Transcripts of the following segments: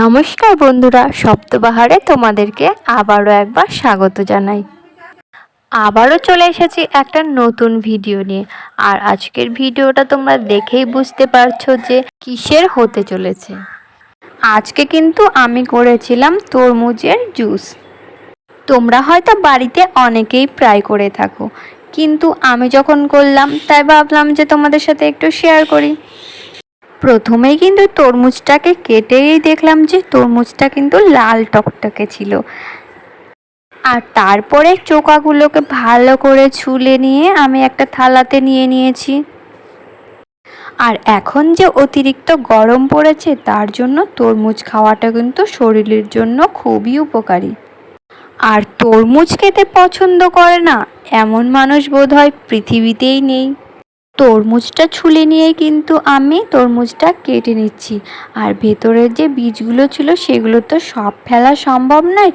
নমস্কার বন্ধুরা, সপ্তবাহারে তোমাদেরকে আবারও একবার স্বাগত জানাই। আবারও চলে এসেছি একটা নতুন ভিডিও নিয়ে। আর আজকের ভিডিওটা তোমরা দেখেই বুঝতে পারছ যে কিসের হতে চলেছে। আজকে কিন্তু আমি করেছিলাম তরমুজের জুস। তোমরা হয়তো বাড়িতে অনেকেই প্রায় করে থাকো। কিন্তু আমি যখন করলাম, তাই ভাবলাম যে তোমাদের সাথে একটু শেয়ার করি। প্রথমেই কিন্তু তরমুজটাকে কেটেই দেখলাম যে তরমুজটা কিন্তু লাল টকটকে ছিল। আর তারপরে চোকাগুলোকে ভালো করে ছুলে নিয়ে আমি একটা থালাতে নিয়ে নিয়েছি। আর এখন যে অতিরিক্ত গরম পড়েছে তার জন্য তরমুজ খাওয়াটা কিন্তু শরীরের জন্য খুবই উপকারী। আর তরমুজ খেতে পছন্দ করে না, এমন মানুষ বোধহয় পৃথিবীতেই নেই। তরমুজটা ছুলে নিয়ে কিন্তু আমি তরমুজটা কেটে নিচ্ছি। আর ভেতরের যে বীজগুলো ছিল সেগুলো তো সব ফেলা সম্ভব নয়।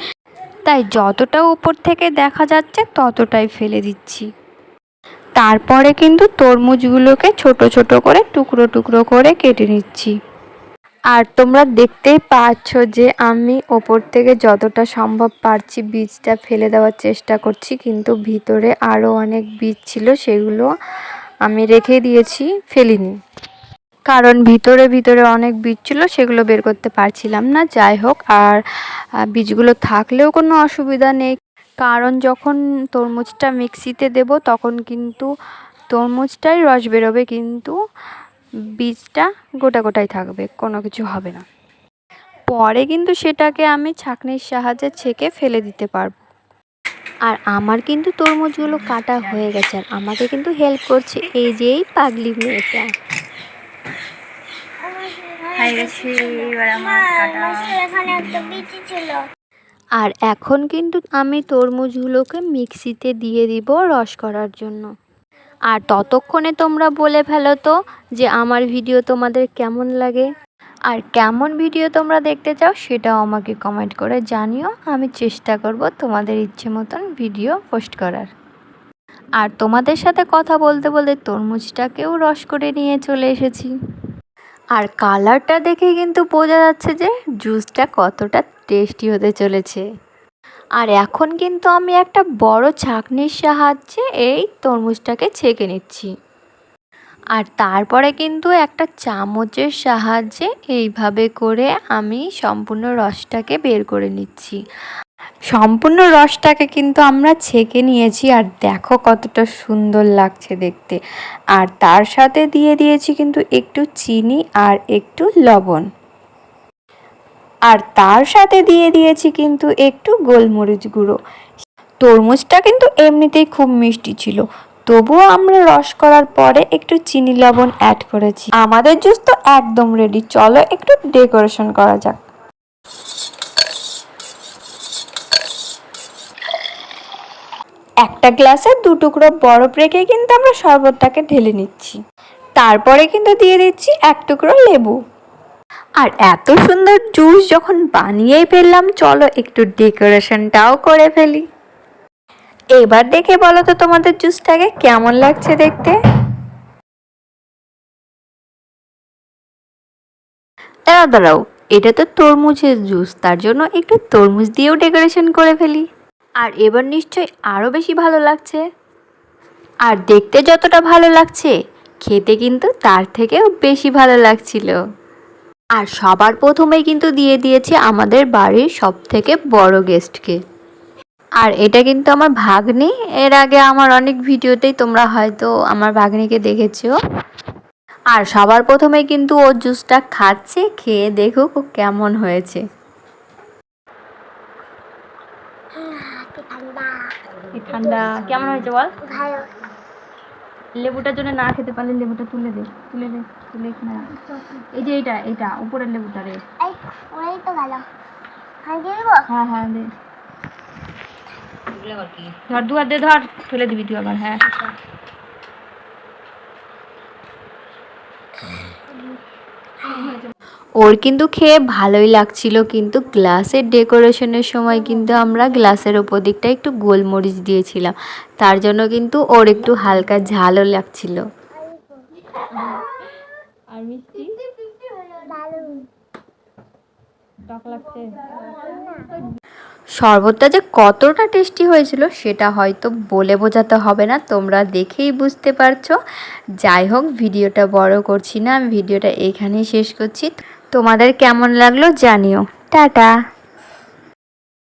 তাই যতটা উপর থেকে দেখা যাচ্ছে ততটাই ফেলে দিচ্ছি। তারপরে কিন্তু তরমুজগুলোকে ছোট ছোট করে টুকরো টুকরো করে কেটে নিচ্ছি। আর তোমরা দেখতেই পাচ্ছ যে আমি ওপর থেকে যতটা সম্ভব পারছি বীজটা ফেলে দেওয়ার চেষ্টা করছি। কিন্তু ভিতরে আরও অনেক বীজ ছিল সেগুলো আমি রেখে দিয়েছি, ফেলিনি। কারণ ভিতরে ভিতরে অনেক বীজ ছিল, সেগুলো বের করতে পারছিলাম না। যাই হোক, আর বীজগুলো থাকলেও কোনো অসুবিধা নেই। কারণ যখন তরমুজটা মিক্সিতে দেব, তখন কিন্তু তরমুজটাই রস বেরোবে, কিন্তু বীজটা গোটা গোটাই থাকবে, কোনো কিছু হবে না। পরে কিন্তু সেটাকে আমি ছাঁকনির সাহায্যে ছেঁকে ফেলে দিতে পারব। আর আমার কিন্তু তরমুজগুলো কাটা হয়ে গেছে আর আমাকে কিন্তু হেল্প করছে এই যে এই পাগলি মেয়েটা। আর এখন কিন্তু আমি তরমুজগুলোকে মিক্সিতে দিয়ে দিব রস করার জন্য। আর ততক্ষণে তোমরা বলে ফেলো তো যে আমার ভিডিও তোমাদের কেমন লাগে? আর কেমন ভিডিও তোমরা দেখতে চাও সেটাও আমাকে কমেন্ট করে জানিও। আমি চেষ্টা করব তোমাদের ইচ্ছে মতন ভিডিও পোস্ট করার। আর তোমাদের সাথে কথা বলতে বলতে তরমুজটাকেও রস করে নিয়ে চলে এসেছি। আর কালারটা দেখে কিন্তু বোঝা যাচ্ছে যে জুসটা কতটা টেস্টি হতে চলেছে। আর এখন কিন্তু আমি একটা বড় ছাঁকনির সাহায্যে এই তরমুজটাকে ছেঁকে নিচ্ছি। আর তারপরে কিন্তু একটা চামচের সাহায্যে এইভাবে করে আমি সম্পূর্ণ রসটাকে বের করে নিচ্ছি। সম্পূর্ণ রসটাকে কিন্তু আমরা ছেঁকে নিয়েছি আর দেখো কতটা সুন্দর লাগছে দেখতে। আর তার সাথে দিয়ে দিয়েছি কিন্তু একটু চিনি আর একটু লবণ। আর তার সাথে দিয়ে দিয়েছি কিন্তু একটু গোলমরিচ গুঁড়ো। তরমুজটা কিন্তু এমনিতেই খুব মিষ্টি ছিল। তবুও আমরা রস করার পরে একটু চিনি লবণ অ্যাড করেছি। আমাদের জুস তো একদম রেডি চলো একটু ডেকোরেশন করা যাক। একটা গ্লাসে দু টুকরো বরফ রেখে কিন্তু আমরা শরবতটাকে ঢেলে নিচ্ছি। তারপরে কিন্তু দিয়ে দিচ্ছি এক টুকরো লেবু। আর এত সুন্দর জুস যখন বানিয়েই ফেললাম, চলো একটু ডেকোরেশনটাও করে ফেলি। এবার দেখে বলো তো তোমাদের জুসটাকে কেমন লাগছে দেখতে? দাঁড়াও দাঁড়াও, এটা তো তরমুজের জুস, তার জন্য একটু তরমুজ দিয়েও ডেকোরেশন করে ফেলি। আর এবার নিশ্চয়ই আরও বেশি ভালো লাগছে। আর দেখতে যতটা ভালো লাগছে, খেতে কিন্তু তার থেকেও বেশি ভালো লাগছিল। আর সবার প্রথমেই কিন্তু দিয়ে দিয়েছে আমাদের বাড়ির সব থেকে বড় গেস্টকে আর এটা কিন্তু আমার ভাগ্নি। এর আগে আমার অনেক ভিডিওতেই তোমরা হয়তো আমার ভাগ্নিকে দেখেছ। আর সবার প্রথমে কিন্তু ও জুসটা খাচ্ছে খেয়ে দেখুক ও কেমন হয়েছে। ঠান্ডা। কেমন হয়েছে বল? লেবুটার জন্য না খেতে পারলে লেবুটা তুলে দে তুলে দে তুলে রাখ। এই যে এইটা এইটা উপরের লেবুটা রে। দিব? হ্যাঁ হ্যাঁ দে। ধর দু হাত ধর ফেলে দিবি তুই আবার হ্যাঁ। ওর কিন্তু খেয়ে ভালোই লাগছিল কিন্তু গ্লাসের ডেকোরেশনের সময় কিন্তু আমরা গ্লাসের ওপর দিকটা একটু গোলমরিচ দিয়েছিলাম। তার জন্য কিন্তু ওর একটু হালকা ঝালও লাগছিল। আর মিষ্টি? টক লাগছে? শরবতটা যে কতটা টেস্টি হয়েছিল সেটা হয়তো বলে বোঝাতে হবে না, তোমরা দেখেই বুঝতে পারছ। যাই হোক, ভিডিওটা বড় করছি না, আমি ভিডিওটা এখানেই শেষ করছি। তোমাদের কেমন লাগল জানিও। টাটা।